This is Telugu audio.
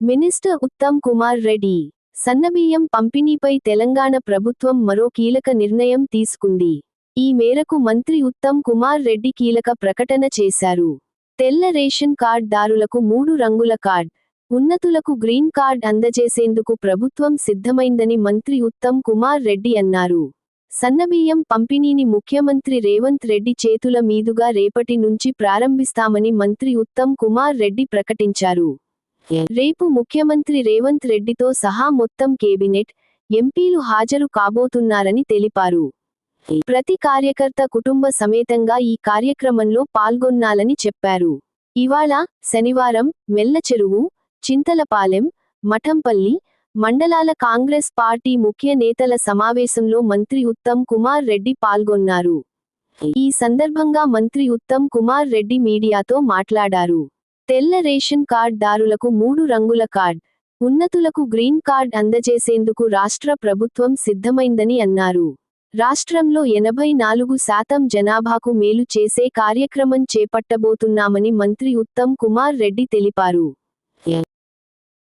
మినిస్టర్ ఉత్తమ్ కుమార్ రెడ్డి సన్నబియ్యం పంపిణీపై తెలంగాణ ప్రభుత్వం మరో కీలక నిర్ణయం తీసుకుంది. ఈ మేరకు మంత్రి ఉత్తమ్ కుమార్ రెడ్డి కీలక ప్రకటన చేశారు. తెల్ల రేషన్ కార్డ్ దారులకు మూడు రంగుల కార్డ్ ఉన్నతులకు గ్రీన్ కార్డ్ అందజేసేందుకు ప్రభుత్వం సిద్ధమైందని మంత్రి ఉత్తమ్ కుమార్ రెడ్డి అన్నారు. సన్నబియ్యం పంపిణీని ముఖ్యమంత్రి రేవంత్ రెడ్డి చేతుల మీదుగా రేపటి నుంచి ప్రారంభిస్తామని మంత్రి ఉత్తమ్ కుమార్ రెడ్డి ప్రకటించారు. రేపు ముఖ్యమంత్రి రేవంత్ రెడ్డితో సహా మొత్తం కేబినెట్ ఎంపీలు హాజరు కాబోతున్నారని తెలిపారు. ప్రతి కార్యకర్త కుటుంబ సమేతంగా ఈ కార్యక్రమంలో పాల్గొన్నాలని చెప్పారు. ఇవాళ శనివారం మెల్లచెరువు చింతలపాలెం మఠంపల్లి మండలాల కాంగ్రెస్ పార్టీ ముఖ్య నేతల సమావేశంలో మంత్రి ఉత్తమ్ కుమార్ రెడ్డి పాల్గొన్నారు. ఈ సందర్భంగా మంత్రి ఉత్తమ్ కుమార్ రెడ్డి మీడియాతో మాట్లాడారు. తెల్ల రేషన్ కార్డ్ దారులకు మూడు రంగుల కార్డ్ ఉన్నతులకు గ్రీన్ కార్డ్ అందజేసేందుకు రాష్ట్ర ప్రభుత్వం సిద్ధమైందని అన్నారు. రాష్ట్రంలో ఎనభై నాలుగు శాతం జనాభాకు మేలు చేసే కార్యక్రమం చేపట్టబోతున్నామని మంత్రి ఉత్తమ్ కుమార్ రెడ్డి తెలిపారు.